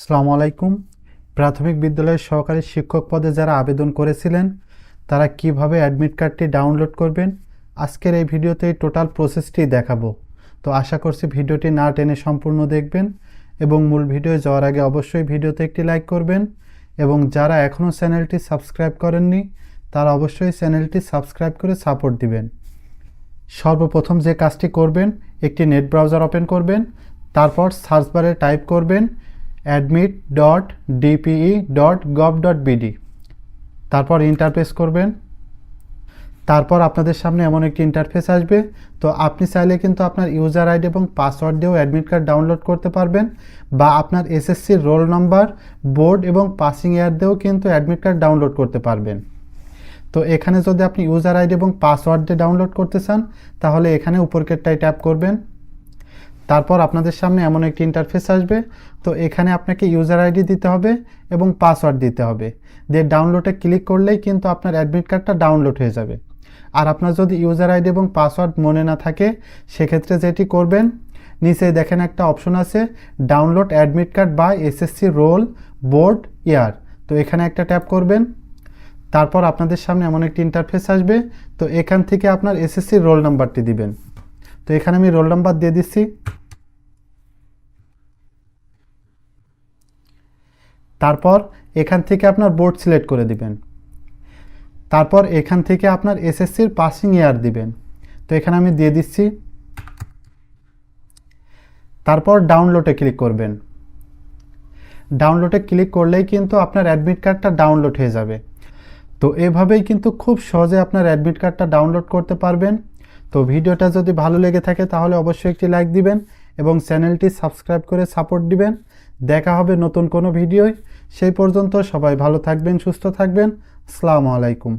সালামু আলাইকুম। প্রাথমিক বিদ্যালয়ের সহকারী শিক্ষক পদে যারা আবেদন করেছিলেন, তারা কীভাবে অ্যাডমিট কার্ডটি ডাউনলোড করবেন? আজকের এই ভিডিওতে টোটাল প্রসেসটি দেখাবো। তো আশা করছি ভিডিওটি না টেনে সম্পূর্ণ দেখবেন এবং মূল ভিডিও যাওয়ার আগে অবশ্যই ভিডিওতে একটি লাইক করবেন এবং যারা এখনও চ্যানেলটি সাবস্ক্রাইব করেননি, তারা অবশ্যই চ্যানেলটি সাবস্ক্রাইব করে সাপোর্ট দিবেন। সর্বপ্রথম যে কাজটি করবেন, একটি নেট ব্রাউজার ওপেন করবেন, তারপর সার্চ বারে টাইপ করবেন বিডি তারপর ইন্টারফেস করবেন। তারপর আপনাদের সামনে এমন একটি ইন্টারফেস আসবে। তো আপনি চাইলে কিন্তু আপনার ইউজার আইডি এবং পাসওয়ার্ড দিয়েও অ্যাডমিট কার্ড ডাউনলোড করতে পারবেন বা আপনার এসএসসির রোল নাম্বার বোর্ড এবং পাসিং ইয়ার দিয়েও কিন্তু অ্যাডমিট কার্ড ডাউনলোড করতে পারবেন। তো এখানে যদি আপনি ইউজার আইডি এবং পাসওয়ার্ড দিয়ে ডাউনলোড করতে চান, তাহলে এখানে উপরকেরটাই ট্যাপ করবেন। তারপর আপনাদের সামনে এমন একটি ইন্টারফেস আসবে। তো এখানে আপনাকে ইউজার আইডি দিতে হবে এবং পাসওয়ার্ড দিতে হবে। দিয়ে ডাউনলোডে ক্লিক করলেই কিন্তু আপনার অ্যাডমিট কার্ডটা ডাউনলোড হয়ে যাবে। আর আপনার যদি ইউজার আইডি এবং পাসওয়ার্ড মনে না থাকে, সেক্ষেত্রে যেটি করবেন, নিচে দেখেন একটা অপশন আছে ডাউনলোড অ্যাডমিট কার্ড বা এসএসসি রোল বোর্ড ইয়ার তো এখানে একটা ট্যাপ করবেন। তারপর আপনাদের সামনে এমন একটি ইন্টারফেস আসবে। তো এখান থেকে আপনার এসএসসি রোল নাম্বারটি দিবেন। তো এখানে আমি রোল নাম্বার দিয়ে দিচ্ছি। তারপর এখান থেকে আপনার বোর্ড সিলেক্ট করে দিবেন। তারপর এখান থেকে আপনার এসএসসির পাসিং ইয়ার দিবেন। তো এখানে আমি দিয়ে দিচ্ছি। তারপর ডাউনলোডে ক্লিক করবেন। ডাউনলোডে ক্লিক করলেই কিন্তু আপনার অ্যাডমিট কার্ডটা ডাউনলোড হয়ে যাবে। তো এভাবেই কিন্তু খুব সহজে আপনার অ্যাডমিট কার্ডটা ডাউনলোড করতে পারবেন। তো ভিডিওটা যদি ভালো লেগে থাকে তাহলে অবশ্যই একটি লাইক দিবেন এবং চ্যানেলটি সাবস্ক্রাইব করে সাপোর্ট দিবেন। দেখা হবে নতুন কোনো ভিডিওয়। সেই পর্যন্ত সবাই ভালো থাকবেন সুস্থ থাকবেন। আসসালামু আলাইকুম।